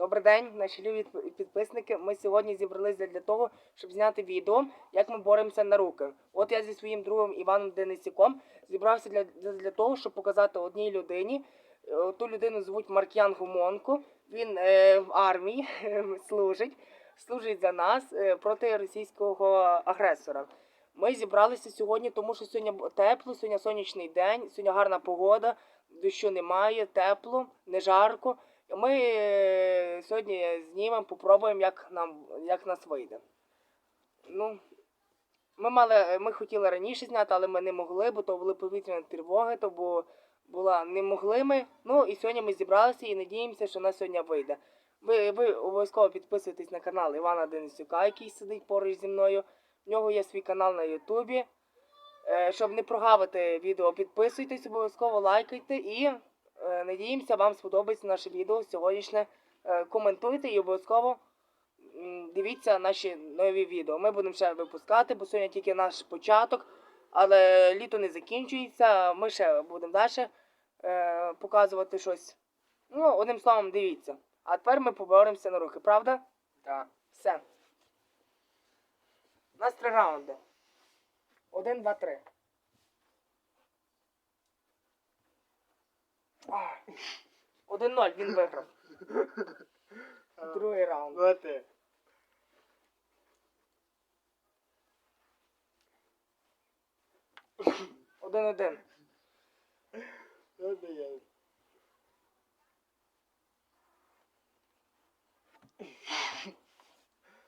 Добрий день, наші любі підписники. Ми сьогодні зібралися для того, щоб зняти відео, як ми боремося на руки. От я зі своїм другом Іваном Денисюком зібрався для, для, для того, щоб показати одній людині. Е, Ту людину звуть Марк'ян Гумонко. Він е, в армії служить, служить за нас е, проти російського агресора. Ми зібралися сьогодні, тому що сьогодні тепло, сьогодні сонячний день, сьогодні гарна погода, дощу немає, тепло, не жарко. Ми е, сьогодні знімемо, попробуємо, як нам як нас вийде. Ну, ми мали, ми хотіли раніше зняти, але ми не могли, бо то були повітряні тривоги, то бу- була не могли ми. Ну і сьогодні ми зібралися і надіємося, що нас сьогодні вийде. Ви, ви обов'язково підписуйтесь на канал Івана Денисюка, який сидить поруч зі мною. В нього є свій канал на Ютубі. Е, Щоб не прогавити відео, підписуйтесь, обов'язково лайкайте і надіємося, вам сподобається наше відео сьогоднішнє. Е, Коментуйте і обов'язково дивіться наші нові відео. Ми будемо ще випускати, бо сьогодні тільки наш початок, але літо не закінчується. Ми ще будемо далі е, показувати щось. Ну, одним словом, дивіться. А тепер ми поборемося на руки, правда? Так. Все. У нас три раунди. Один, два, три. А. Один ноль, він виграв. Другий раунд. Вот ти. Один один.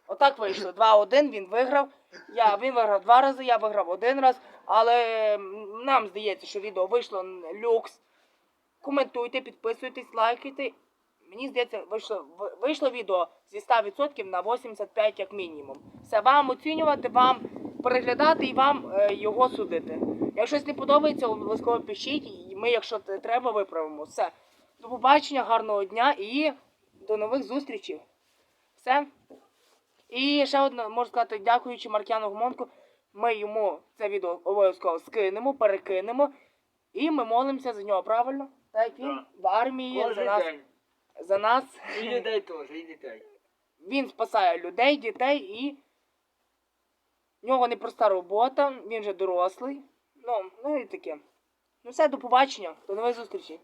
Отак вийшло. 2-1, він виграв. Я, він виграв два рази, я виграв один раз. Але м, нам здається, що відео вийшло люкс. Коментуйте, підписуйтесь, лайкайте. Мені здається, вийшло, вийшло відео зі 100% на 85 як мінімум. Все вам оцінювати, вам переглядати і вам е, його судити. Якщо щось не подобається, обов'язково пишіть, і ми, якщо треба, виправимо. Все. До побачення, гарного дня і до нових зустрічей. Все. І ще одне, можу сказати, дякуючи Маркяну Гумонку, ми йому це відео обов'язково скинемо, перекинемо. І ми молимося за нього, правильно? Так він Да. в армії за Кожен нас, день. за нас. І людей теж, і дітей. Він спасає людей, дітей і в нього непроста робота, він вже дорослий. Ну, ну і таке. Ну все, до побачення, до нових зустрічей.